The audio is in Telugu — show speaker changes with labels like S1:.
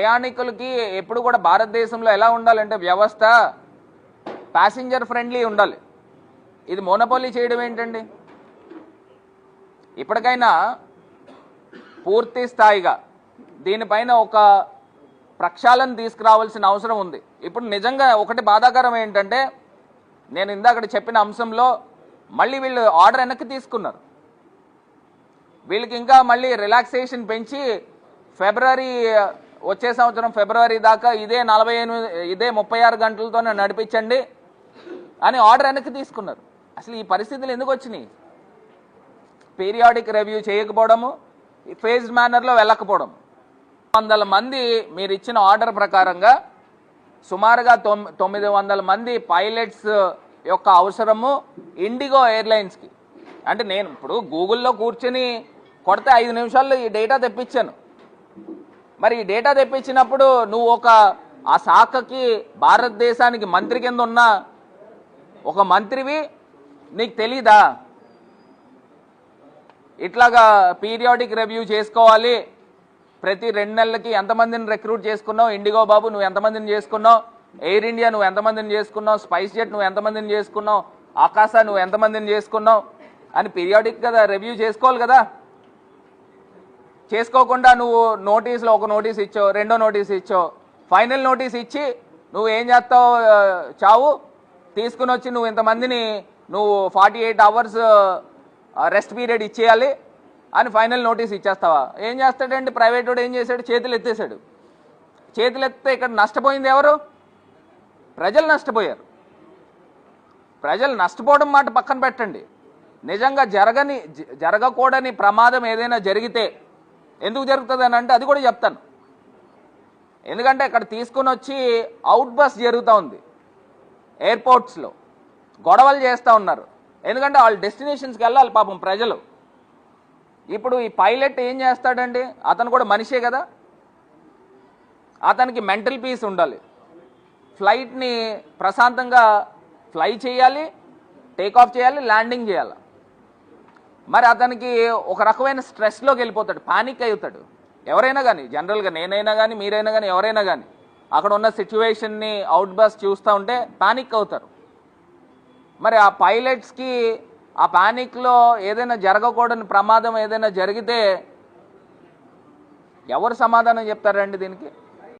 S1: ప్రయాణికులకి ఎప్పుడు కూడా భారతదేశంలో ఎలా ఉండాలంటే వ్యవస్థ ప్యాసింజర్ ఫ్రెండ్లీ ఉండాలి. ఇది మోనోపోలీ చేయడం ఏంటండి? ఇప్పటికైనా పూర్తి స్థాయిగా దీనిపైన ఒక ప్రక్షాళన తీసుకురావాల్సిన అవసరం ఉంది. ఇప్పుడు నిజంగా ఒకటి బాధాకరం ఏంటంటే నేను ఇందాక చెప్పిన అంశంలో మళ్ళీ వీళ్ళు ఆర్డర్ వెనక్కి తీసుకున్నారు. వీళ్ళకి ఇంకా మళ్ళీ రిలాక్సేషన్ పెంచి ఫిబ్రవరి వచ్చే సంవత్సరం ఫిబ్రవరి దాకా ఇదే నలభై ఇదే ముప్పై ఆరు గంటలతోనే నడిపించండి అని ఆర్డర్ వెనక్కి తీసుకున్నారు. అసలు ఈ పరిస్థితులు ఎందుకు వచ్చినాయి? పీరియాడిక్ రివ్యూ చేయకపోవడము ఫేజ్డ్ మేనర్లో వెళ్ళకపోవడం వందల మంది మీరు ఇచ్చిన ఆర్డర్ ప్రకారంగా సుమారుగా తొమ్మిది వందల మంది పైలట్స్ యొక్క అవసరము ఇండిగో ఎయిర్లైన్స్కి. అంటే నేను ఇప్పుడు గూగుల్లో కూర్చొని కొడితే ఐదు నిమిషాల్లో ఈ డేటా తెప్పించాను. మరి ఈ డేటా తెప్పించినప్పుడు నువ్వు ఒక ఆ శాఖకి భారతదేశానికి మంత్రి కింద ఉన్న ఒక మంత్రివి నీకు తెలీదా? ఇట్లాగా పీరియాడిక్ రివ్యూ చేసుకోవాలి. ప్రతి రెండు నెలలకి ఎంతమందిని రిక్రూట్ చేసుకున్నావు? ఇండిగో బాబు నువ్వు ఎంతమందిని చేసుకున్నావు? ఎయిర్ ఇండియా నువ్వు ఎంతమందిని చేసుకున్నావు? స్పైస్ జెట్ నువ్వు ఎంతమందిని చేసుకున్నావు? ఆకాశ నువ్వు ఎంతమందిని చేసుకున్నావు? అని పీరియాడిక్ కదా రివ్యూ చేసుకోవాలి కదా. చేసుకోకుండా నువ్వు నోటీసులో ఒక నోటీస్ ఇచ్చావు రెండో నోటీస్ ఇచ్చావు. ఫైనల్ నోటీస్ ఇచ్చి నువ్వు ఏం చేస్తావు చావు? తీసుకుని వచ్చి నువ్వు ఇంతమందిని నువ్వు forty eight hours rest period ఇచ్చేయాలి అని ఫైనల్ నోటీస్ ఇచ్చేస్తావా? ఏం చేస్తాడండి? ప్రైవేట్ వాడు ఏం చేశాడు? చేతులు ఎత్తేసాడు చేతులు ఎత్తితే ఇక్కడ నష్టపోయింది ఎవరు? ప్రజలు నష్టపోయారు. ప్రజలు నష్టపోవడం మాట పక్కన పెట్టండి. నిజంగా జరగని జరగకూడని ప్రమాదం ఏదైనా జరిగితే ఎందుకు జరుగుతుంది అని అంటే అది కూడా చెప్తాను. ఎందుకంటే ఇక్కడ తీసుకుని వచ్చి అవుట్ బస్ జరుగుతూ ఉంది. ఎయిర్పోర్ట్స్లో గొడవలు చేస్తూ ఉన్నారు. ఎందుకంటే వాళ్ళ డెస్టినేషన్స్కి వెళ్ళాలి పాపం ప్రజలు. ఇప్పుడు ఈ పైలట్ ఏం చేస్తాడండి? అతను కూడా మనిషే కదా. అతనికి మెంటల్ పీస్ ఉండాలి. ఫ్లైట్ని ప్రశాంతంగా ఫ్లై చేయాలి టేక్ ఆఫ్ చేయాలి ల్యాండింగ్ చేయాలి. మరి అతనికి ఒక రకమైన స్ట్రెస్లోకి వెళ్ళిపోతాడు పానిక్ అవుతాడు ఎవరైనా కానీ జనరల్గా నేనైనా కానీ మీరైనా కానీ ఎవరైనా కానీ అక్కడ ఉన్న సిచ్యువేషన్ని అవుట్ బస్ చూస్తూ ఉంటే పానిక్ అవుతారు. మరి ఆ పైలట్స్కి ఆ పానిక్లో ఏదైనా జరగకూడని ప్రమాదం ఏదైనా జరిగితే ఎవరు సమాధానం చెప్తారండి దీనికి?